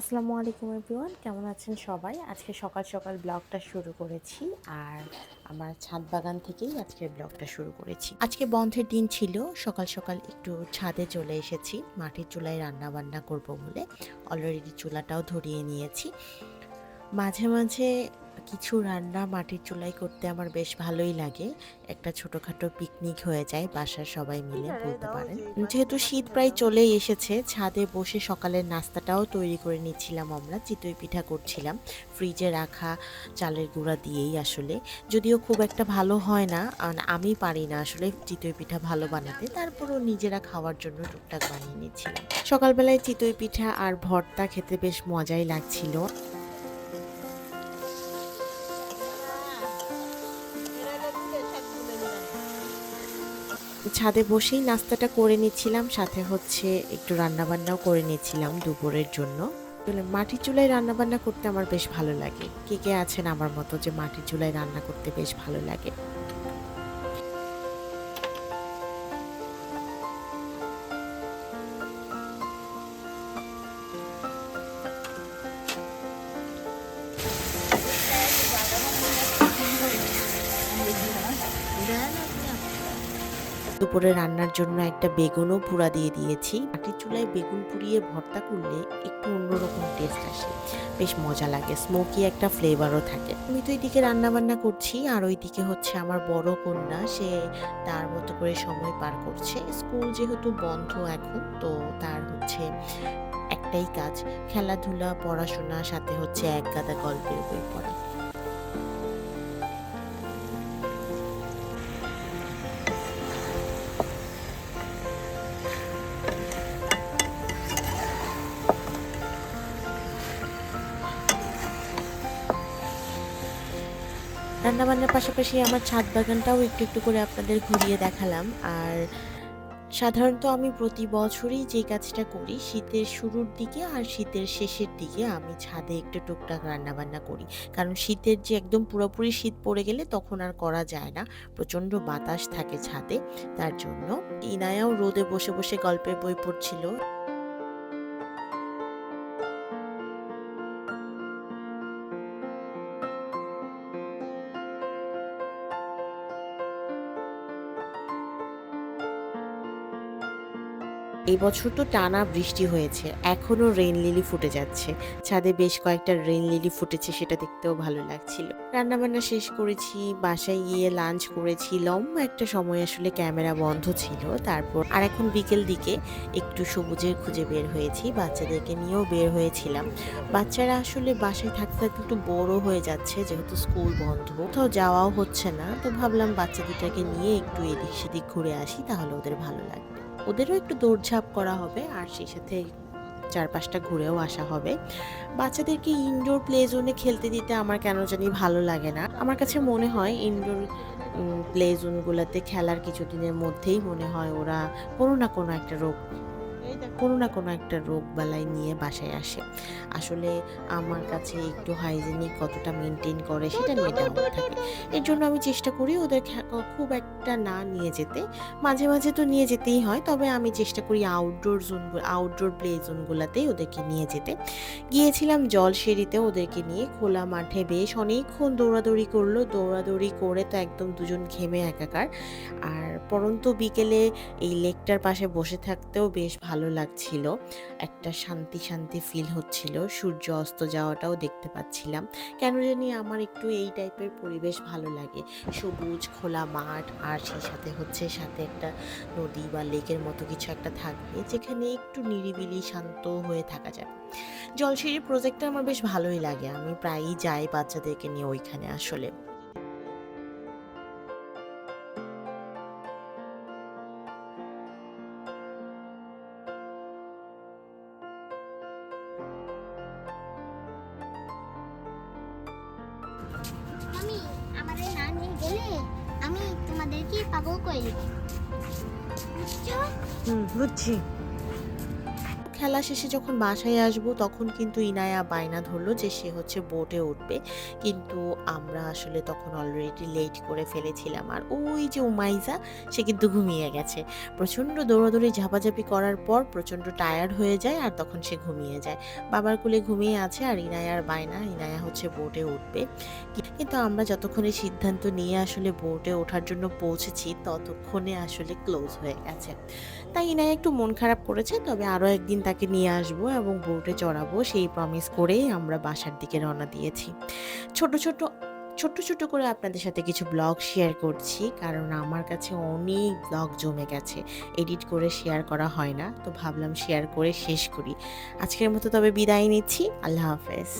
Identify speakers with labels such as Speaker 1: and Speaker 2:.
Speaker 1: আসসালামু আলাইকুম এভরিওয়ান, কেমন আছেন সবাই? আজকে সকাল সকাল ব্লগটা শুরু করেছি আর আমার ছাদ বাগান থেকেই আজকে ব্লগটা শুরু করেছি। আজকে বন্ধের দিন ছিল, সকাল সকাল একটু ছাদে চলে এসেছি, মাটির চুলায় রান্না বান্না করব বলে। অলরেডি চুলাটাও ধরিয়ে নিয়েছি। মাঝে মাঝে কিছু রান্না মাটির চুলাই করতে আমার বেশ ভালোই লাগে। একটা ছোটোখাটো পিকনিক হয়ে যায় বাসার সবাই মিলে বলতে পারেন। যেহেতু শীত প্রায় চলেই এসেছে ছাদে বসে সকালের নাস্তাটাও তৈরি করে নিচ্ছিলাম আমরা চিতই পিঠা করছিলাম। ফ্রিজে রাখা চালের গুঁড়া দিয়েই আসলে। যদিও খুব একটা ভালো হয় না আমি পারি না আসলে চিতই পিঠা ভালো বানাতে। তারপরও নিজেরা খাওয়ার জন্য টুকটাক বানিয়ে নিচ্ছিলাম। সকালবেলায় চিতই পিঠা আর ভর্তা খেতে বেশ মজাই লাগছিল। ছাদে বসেই নাস্তাটা করে নিচ্ছিলাম, সাথে হচ্ছে একটু রান্নাবান্নাও করে নিচ্ছিলাম দুপুরের জন্য। মাটি চুলায় রান্নাবান্না করতে আমার বেশ ভালো লাগে। কে কে আছেন আমার মতো যে মাটি চুলায় রান্না করতে বেশ ভালো লাগে? দুপুরে রান্নার জন্য একটা বেগুনও পুরা দিয়ে দিয়েছি। মাটির চুলায় বেগুন পুড়িয়ে ভর্তা করলে একটু অন্যরকম টেস্ট আসে। বেশ মজা লাগে স্মোকি একটা ফ্লেভারও থাকে। আমি তো এইদিকে রান্না বান্না করছি, আর ওইদিকে হচ্ছে আমার বড় কন্যা, সে তার মতো করে সময় পার করছে। স্কুল যেহেতু বন্ধ এখন, তো তার হচ্ছে একটাই কাজ, খেলাধুলা, পড়াশোনা, সাথে হচ্ছে এক গাদা গল্পের বই পড়া। রান্নাবান্নার পাশাপাশি আমার ছাদ বাগানটাও একটু একটু করে আপনাদের ঘুরিয়ে দেখালাম। আর সাধারণত আমি প্রতি বছরই যে কাজটা করি, শীতের শুরুর দিকে আর শীতের শেষের দিকে আমি ছাদে একটু টুকটাক রান্নাবান্না করি। কারণ শীতের যে একদম পুরোপুরি শীত পড়ে গেলে তখন আর করা যায় না। প্রচণ্ড বাতাস থাকে ছাদে। তার জন্য ইনায়াও রোদে বসে বসে গল্পের বই পড়ছিল। এই বছর তো টানা বৃষ্টি হয়েছে, এখনও রেইন লিলি ফুটে যাচ্ছে। ছাদে বেশ কয়েকটা রেইন লিলি ফুটেছে, সেটা দেখতেও ভালো লাগছিল। রান্নাবান্না শেষ করেছি, বাসায় গিয়ে লাঞ্চ করেছি। লম্বা একটা সময় আসলে ক্যামেরা বন্ধ ছিল, তারপর আর এখন বিকেল দিকে একটু সবুজের খুঁজে বের হয়েছি, বাচ্চাদেরকে নিয়েও বের হয়েছিলাম। বাচ্চারা আসলে বাসায় থাকতে থাকতে একটু বড় হয়ে যাচ্ছে, যেহেতু স্কুল বন্ধ। কোথাও যাওয়াও হচ্ছে না, তো ভাবলাম বাচ্চা দুটাকে নিয়ে একটু এদিক সেদিক ঘুরে আসি, তাহলে ওদের ভালো লাগবে। ওদেরও একটু দৌড়ঝাঁপ করা হবে আর সেই সাথে চারপাশটা ঘুরেও আসা হবে। বাচ্চাদেরকে ইনডোর প্লে জোনে খেলতে দিতে আমার কেন জানি ভালো লাগে না। আমার কাছে মনে হয় ইনডোর প্লে জোনগুলোতে খেলার কিছুদিনের মধ্যেই মনে হয় ওরা কোনো না কোনো একটা রোগ কোনো না কোনো একটা রোগ বালাই নিয়ে বাসায় আসে। আসলে আমার কাছে একটু হাইজেনিক কতটা মেনটেন করে সেটা নিয়ে ডাউট থাকে। এর জন্য আমি চেষ্টা করি ওদের খুব একটা না নিয়ে যেতে। মাঝে মাঝে তো নিয়ে যেতেই হয়, তবে আমি চেষ্টা করি আউটডোর জোন আউটডোর প্লে জোনগুলোতেই ওদেরকে নিয়ে যেতে। গিয়েছিলাম জলসেরিতে ওদেরকে নিয়ে, খোলা মাঠে বেশ অনেকক্ষণ দৌড়াদৌড়ি করল। দৌড়াদৌড়ি করে তো একদম দুজন ঘেমে একাকার। আর পরন্ত বিকেলে এই লেকটার পাশে বসে থাকতেও বেশ ভালো লাগছিল। একটা শান্তি শান্তি ফিল হচ্ছিল। সূর্য অস্ত যাওয়াটাও দেখতে পাচ্ছিলাম। কেন জানি আমার একটু এই টাইপের পরিবেশ ভালো লাগে। সবুজ, খোলা মাঠ আর সেই সাথে হচ্ছে সাথে একটা নদী বা লেকের মতো কিছু একটা থাকবে যেখানে একটু নিরিবিলি, শান্ত হয়ে থাকা যাবে। জলসিঁড়ি প্রজেক্টটা আমার বেশ ভালোই লাগে। আমি প্রায়ই যাই বাচ্চাদেরকে নিয়ে ওইখানে আসলে।
Speaker 2: আমি আমাদের না নিয়ে গেলে আমি তোমাদেরকে পাগল করে দেবো। বুঝছ?
Speaker 1: হুম বুঝছি। খেলা শেষে যখন বাসায় আসব, তখন কিন্তু ইনায়া বায়না ধরলো যে সে হচ্ছে বোটে উঠবে। কিন্তু আমরা আসলে তখন অলরেডি লেট করে ফেলেছিলাম। আর ওই যে উমাইজা, সে কিন্তু ঘুমিয়ে গেছে। প্রচণ্ড দৌড়াদৌড়ি, ঝাপাঝাপি করার পর প্রচণ্ড টায়ার্ড হয়ে যায় আর তখন সে ঘুমিয়ে যায়। বাবার কোলে ঘুমিয়ে আছে আর ইনায়ার বায়না, ইনায়া হচ্ছে বোটে উঠবে। কিন্তু আমরা যতক্ষণে সিদ্ধান্ত নিয়ে আসলে বোটে ওঠার জন্য পৌঁছেছি, ততক্ষণে আসলে ক্লোজ হয়ে গেছে। তাই ইনায়া একটু মন খারাপ করেছে, তবে আরও একদিন তাকে নিয়ে আসব এবং বোটে চড়াবো, সেই প্রমিস করেই আমরা বাসার দিকে রওনা দিয়েছি। ছোট ছোট ছোট্ট ছোট্ট করে আপনাদের সাথে কিছু ব্লগ শেয়ার করছি, কারণ আমার কাছে অনেক ব্লগ জমে গেছে। এডিট করে শেয়ার করা হয় না, তো ভাবলাম শেয়ার করে শেষ করি। আজকের মতো তবে বিদায় নিচ্ছি, আল্লাহ হাফেজ।